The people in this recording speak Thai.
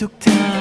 ทุกทาง